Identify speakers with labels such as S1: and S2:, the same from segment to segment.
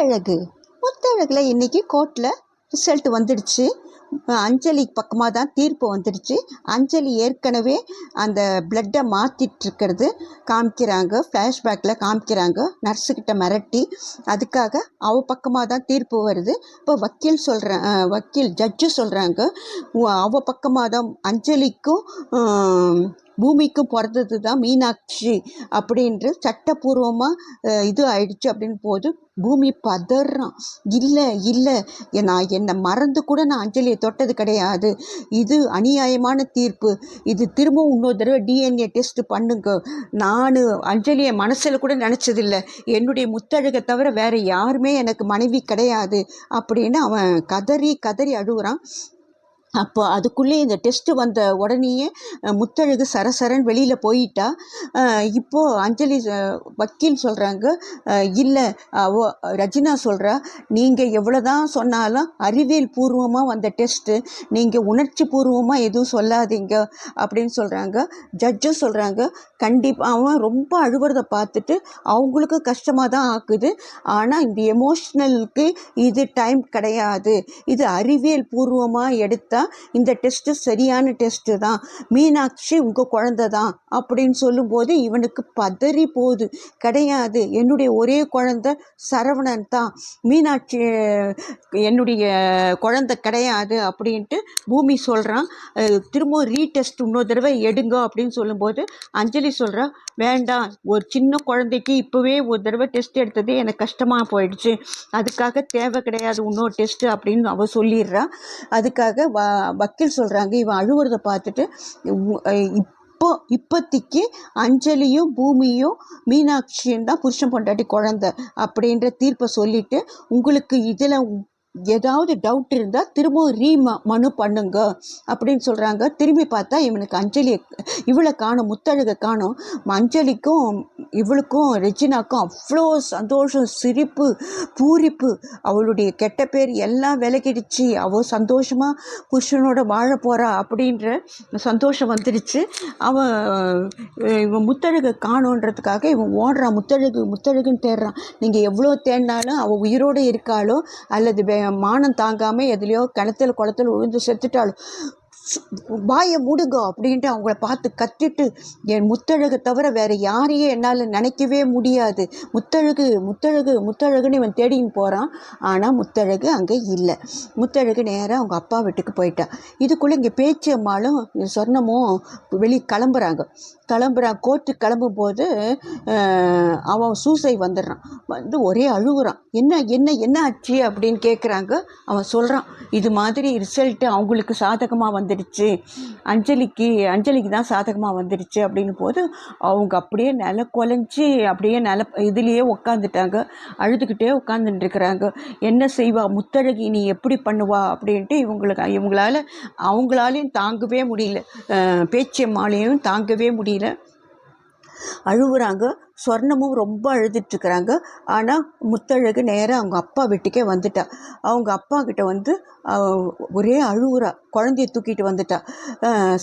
S1: முத்தழகு முத்தழகில் இன்றைக்கி கோர்ட்டில் ரிசல்ட் வந்துடுச்சு. அஞ்சலி பக்கமாக தான் தீர்ப்பு வந்துடுச்சு. அஞ்சலி ஏற்கனவே அந்த பிளட்டை மாற்றிட்டுருக்கிறது காமிக்கிறாங்க ஃப்ளாஷ்பேக்கில் காமிக்கிறாங்க. நர்ஸுக்கிட்ட மிரட்டி. அதுக்காக அவ பக்கமாக தான் தீர்ப்பு வருது. இப்போ வக்கீல் சொல்கிற வக்கீல் ஜட்ஜு சொல்கிறாங்க அவ பக்கமாக தான் அஞ்சலிக்கும் பூமிக்கும் பிறந்தது தான் மீனாட்சி அப்படின்று சட்டப்பூர்வமாக இது ஆயிடுச்சு அப்படின்னு போது பூமி பதறான். இல்லை இல்லை நான் என்னை மறந்து கூட நான் அஞ்சலியை தொட்டது கிடையாது. இது அநியாயமான தீர்ப்பு. இது திரும்பவும் இன்னொரு தடவை டிஎன்ஏ டெஸ்ட் பண்ணுங்க. நான் அஞ்சலியை மனசில் கூட நினச்சதில்ல. என்னுடைய முத்தழகை தவிர வேறு யாருமே எனக்கு மனைவி கிடையாது அப்படின்னு அவன் கதறி கதறி அழுகுறான். அப்போ அதுக்குள்ளே இந்த டெஸ்ட்டு வந்த உடனேயே முத்தழகு சரசரன் வெளியில் போயிட்டா இப்போது அஞ்சலி வக்கீல் சொல்கிறாங்க இல்லை அவ ரஜினா சொல்கிறா நீங்கள் எவ்வளோ தான் சொன்னாலும் அறிவியல் பூர்வமாக வந்த டெஸ்ட்டு நீங்கள் உணர்ச்சி பூர்வமாக எதுவும் சொல்லாதீங்க அப்படின்னு சொல்கிறாங்க ஜட்ஜும் சொல்கிறாங்க கண்டிப்பாக அவன் ரொம்ப அழுவுறதை பார்த்துட்டு அவங்களுக்கு கஷ்டமாக தான் ஆக்குது. ஆனால் இந்த எமோஷ்னலுக்கு இது டைம் கிடையாது. இது அறிவியல் பூர்வமாக எடுத்தால் இந்த டெஸ்ட்டு சரியான டெஸ்ட்டு தான். மீனாட்சி உங்கள் குழந்தை தான் அப்படின்னு சொல்லும்போது இவனுக்கு பதறி போகுது. கிடையாது. என்னுடைய ஒரே குழந்தை சரவணன் தான். மீனாட்சி என்னுடைய குழந்தை கிடையாது அப்படின்ட்டு பூமி சொல்கிறான் திரும்ப ரீடெஸ்ட் இன்னொரு தடவை எடுங்க அப்படின்னு சொல்லும்போது அஞ்சலி சொல்கிறா வேண்டாம். ஒரு சின்ன குழந்தைக்கு இப்போவே ஒரு தடவை டெஸ்ட் எடுத்ததே எனக்கு கஷ்டமாக போயிடுச்சு. அதுக்காக தேவை கிடையாது. இன்னொரு டெஸ்ட்டு அப்படின்னு அவள் சொல்லிடுறா. அதுக்காக வா வக்கீல் சொல்கிறாங்க இவன் அழுவுறதை பார்த்துட்டு இப்போ இப்போத்திக்கு அஞ்சலியும் பூமியும் மீனாட்சியும் தான் புருஷன் பொண்டாட்டி குழந்தை அப்படின்ற தீர்ப்பை சொல்லிட்டு உங்களுக்கு இதில் ஏதாவது டவுட் இருந்தால் திரும்பவும் ரீ ம மனு பண்ணுங்க அப்படின்னு சொல்கிறாங்க திரும்பி பார்த்தா இவனுக்கு அஞ்சலி இவளை காணும் முத்தழகை காணும். அஞ்சலிக்கும் இவளுக்கும் ரெஜினாக்கும் அவ்வளோ சந்தோஷம் சிரிப்பு பூரிப்பு. அவளுடைய கெட்ட பேர் எல்லாம் விலகிடுச்சு. அவள் சந்தோஷமாக புருஷனோட வாழ போகிறா அப்படின்ற சந்தோஷம் வந்துடுச்சு. அவன் இவன் முத்தழகை காணோன்றதுக்காக இவன் ஓடுறான். முத்தழகு முத்தழகுன்னு தேடுறான். நீங்கள் எவ்வளோ தேடினாலும் அவள் உயிரோடு இருக்காளோ அல்லது வே- மானம் தாங்காமல் எதுலையோ கிணத்துல குளத்துல விழுந்து செத்துட்டாலும் வாயை முடுங்க அப்படின்ட்டு அவங்கள பார்த்து கத்திட்டு என் முத்தழகை தவிர வேறு யாரையே என்னால் நினைக்கவே முடியாது. முத்தழகு முத்தழகு முத்தழகுன்னு இவன் தேடின்னு போகிறான் ஆனால் முத்தழகு அங்கே இல்லை. முத்தழகு நேராக அவங்க அப்பா வீட்டுக்கு போயிட்டான் இதுக்குள்ளே இங்கே பேச்சு அம்மாளும் சொர்ணமும் வெளியே கிளம்புறாங்க. கிளம்புறான். கோர்ட்டு கிளம்பும்போது அவன் சூசை வந்துடுறான். வந்து ஒரே அழுகுறான். என்ன என்ன என்ன ஆச்சு? அப்படின்னு கேட்குறாங்க அவன் சொல்கிறான் இது மாதிரி ரிசல்ட்டு அவங்களுக்கு சாதகமாக வந்துடுச்சு அஞ்சலிக்கு அஞ்சலிக்கு தான் சாதகமாக வந்துடுச்சு அப்படின்னு போது அவங்க அப்படியே நில குலைஞ்சி அப்படியே நில இதுலேயே உட்காந்துட்டாங்க அழுதுகிட்டே உட்காந்துட்டுருக்குறாங்க என்ன செய்வா? முத்தழகி நீ எப்படி பண்ணுவா? அப்படின்ட்டு இவங்களுக்கு இவங்களால அவங்களாலையும் தாங்கவே முடியல. பேச்சியம்மாலையும் தாங்கவே முடியல. அழுகுறாங்க. சொர்ணமும் ரொம்ப அழுதுட்டுருக்குறாங்க. ஆனால் முத்தழகு நேராக அவங்க அப்பா வீட்டுக்கே வந்துட்டா. அவங்க அப்பா கிட்ட வந்து ஒரே அழுகுறா குழந்தைய தூக்கிட்டு வந்துட்டா.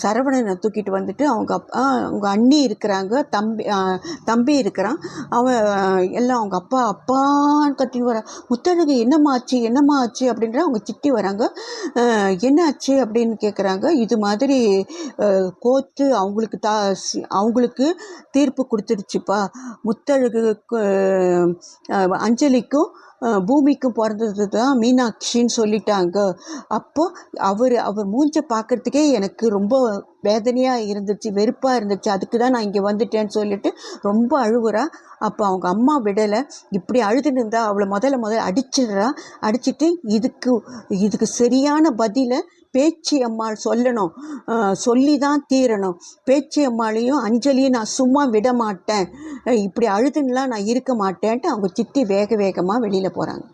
S1: சரவணனை தூக்கிட்டு வந்துட்டு அவங்க அப்பா அவங்க அண்ணி இருக்கிறாங்க தம்பி தம்பி இருக்கிறான். அவன் எல்லாம் அவங்க அப்பா அப்பான்னு கத்தின்னு வரா முத்தழகு என்னம்மா ஆச்சு என்னம்மா ஆச்சு அப்படின்ற அவங்க சிட்டி வராங்க என்ன ஆச்சு அப்படின்னு கேட்குறாங்க இது மாதிரி கோர்ட்டு அவங்களுக்கு தா அவங்களுக்கு தீர்ப்பு கொடுத்துருச்சுப்பா முத்தழகுக்கு அஞ்சலிக்கும் பூமிக்கும் பிறந்தது தான் மீனாட்சின்னு சொல்லிட்டாங்க. அப்போது அவர் அவர் மூஞ்ச பார்க்கறதுக்கே எனக்கு ரொம்ப வேதனையாக இருந்துச்சு வெறுப்பாக இருந்துச்சு. அதுக்கு தான் நான் இங்கே வந்துட்டேன்னு சொல்லிட்டு ரொம்ப அழுகுறா அப்போ அவங்க அம்மா விடலை. இப்படி அழுதுன்னு இருந்தால் அவளை முதல்ல முதல்ல அடிச்சிடுறா. அடிச்சிட்டு இதுக்கு இதுக்கு சரியான பதிலை பேச்சி அம்மாள் சொல்லணும். சொல்லி தான் தீரணும். பேச்சி அம்மாளையும் அஞ்சலியும் நான் சும்மா விட மாட்டேன் இப்படி அழுதுன்னா நான் இருக்க மாட்டேன்ட்டு அவங்க சித்தி வேக வேகமாக வெளியில் போகிறாங்க